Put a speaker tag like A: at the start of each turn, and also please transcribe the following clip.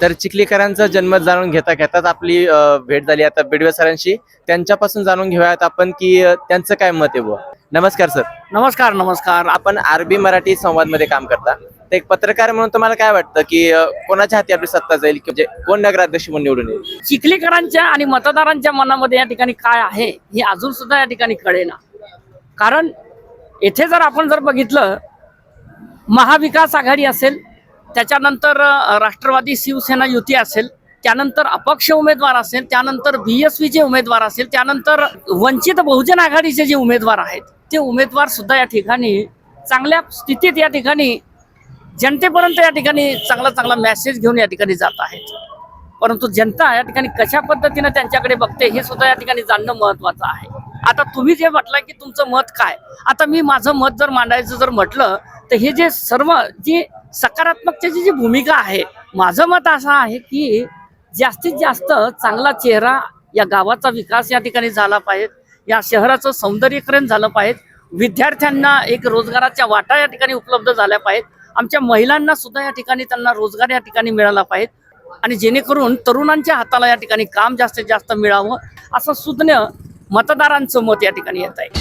A: तर चिखलीकरांचा जन्म जाणून घेता घेताच आपली भेट झाली. आता बेडवे सरांशी त्यांच्यापासून जाणून घेऊयात आपण की त्यांचं काय मत आहे नमस्कार सर.
B: नमस्कार नमस्कार.
A: आपण आरबी मराठी संवादमध्ये काम करता. तर एक पत्रकार म्हणून तुम्हाला काय वाटतं की कोणाच्या हाती आपली सत्ता जाईल की म्हणजे कोण नगराध्यक्ष म्हणून निवडून येईल?
B: चिखलीकरांच्या आणि मतदारांच्या मनामध्ये या ठिकाणी काय आहे हे अजून सुद्धा या ठिकाणी कळेना. कारण येथे जर आपण जर बघितलं महाविकास आघाडी असेल त्याच्यानंतर राष्ट्रवादी शिवसेना युती असेल त्यानंतर अपक्ष उमेदवार असेल त्यानंतर बी एस चे उमेदवार असेल त्यानंतर वंचित बहुजन आघाडीचे जे उमेदवार आहेत ते उमेदवार सुद्धा या ठिकाणी चांगल्या स्थितीत या ठिकाणी जनतेपर्यंत या ठिकाणी चांगला चांगला मेसेज घेऊन या ठिकाणी जात आहेत. परंतु जनता या ठिकाणी कशा पद्धतीनं त्यांच्याकडे बघते हे सुद्धा या ठिकाणी जाणणं महत्वाचं आहे. आता तुम्ही जे म्हटलं की तुमचं मत काय? आता मी माझं मत जर मांडायचं जर म्हटलं तर हे जे सर्व जी सकारात्मकतेची जी भूमिका आहे माझं मत असं आहे की जास्तीत जास्त चांगला चेहरा या गावाचा विकास या ठिकाणी झाला पाहिजे या शहराचं सौंदर्यीकरण झालं पाहिजे विद्यार्थ्यांना एक रोजगाराच्या वाटा या ठिकाणी उपलब्ध झाल्या पाहिजेत आमच्या महिलांना सुद्धा या ठिकाणी त्यांना रोजगार या ठिकाणी मिळाला पाहिजे आणि जेणेकरून तरुणांच्या हाताला या ठिकाणी काम जास्तीत जास्त मिळावं असं सुज्ञ मतदारांचं मत या ठिकाणी येत आहे.